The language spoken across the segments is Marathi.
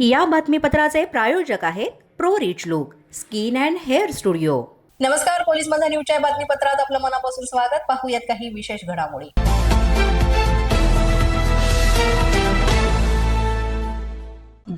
या बातमीपत्राचे प्रायोजक आहेत pro rich look skin and hair studio. नमस्कार पोलीस माझा न्यूजच्या बातमीपत्रात आपलं मनापासून स्वागत. पाहूयात काही विशेष घडामोडी.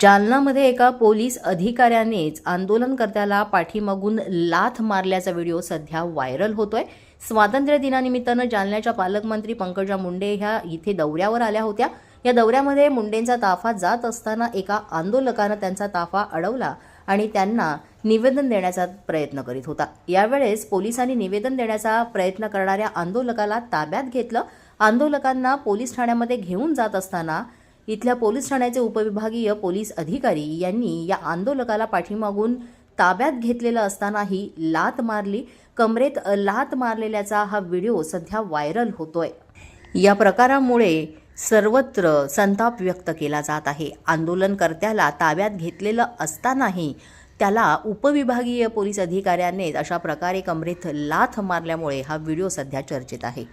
जालनामध्ये एका पोलीस अधिकाऱ्यानेच आंदोलनकर्त्याला पाठीमागून लाथ मारल्याचा व्हिडिओ सध्या व्हायरल होतोय. स्वातंत्र्य दिनानिमित्तानं जालन्याच्या पालकमंत्री पंकजा मुंडे ह्या इथे दौऱ्यावर आल्या होत्या. या दौऱ्यामध्ये मुंडेंचा ताफा जात असताना एका आंदोलकानं त्यांचा ताफा अडवला आणि त्यांना निवेदन देण्याचा प्रयत्न करीत होता. यावेळेस पोलिसांनी निवेदन देण्याचा प्रयत्न करणाऱ्या आंदोलकाला ताब्यात घेतलं. आंदोलकांना पोलीस ठाण्यामध्ये घेऊन जात असताना इथल्या पोलीस ठाण्याचे उपविभागीय पोलीस अधिकारी यांनी या आंदोलकाला पाठीमागून ताब्यात घेतलेलं असतानाही लात मारली. कमरेत लात मारलेल्याचा हा व्हिडिओ सध्या व्हायरल होतोय. या प्रकारामुळे सर्वत्र संताप व्यक्त केला जात आहे. आंदोलनकर्त्याला ताब्यात घेतलेलं असतानाही त्याला उपविभागीय पोलीस अधिकाऱ्याने अशा प्रकारे कमरेत लाथ मारल्यामुळे हा व्हिडिओ सध्या चर्चेत आहे.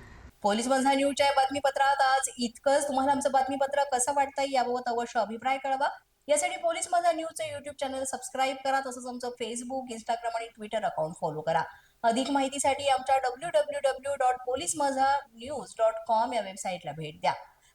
पोलीस माझा न्यूजच्या बातमीपत्रात आज इतकंच. तुम्हाला आमचं बातमीपत्र कसं वाटतंय याबाबत अवश्य अभिप्राय कळवा. यासाठी पोलीस माझा न्यूजचं युट्यूब चॅनल सबस्क्राईब करा तसंच आमचं फेसबुक इंस्टाग्राम आणि ट्विटर अकाउंट फॉलो करा. अधिक माहितीसाठी आमच्या W W W dot police Majha news dot com या वेबसाईटला भेट द्या.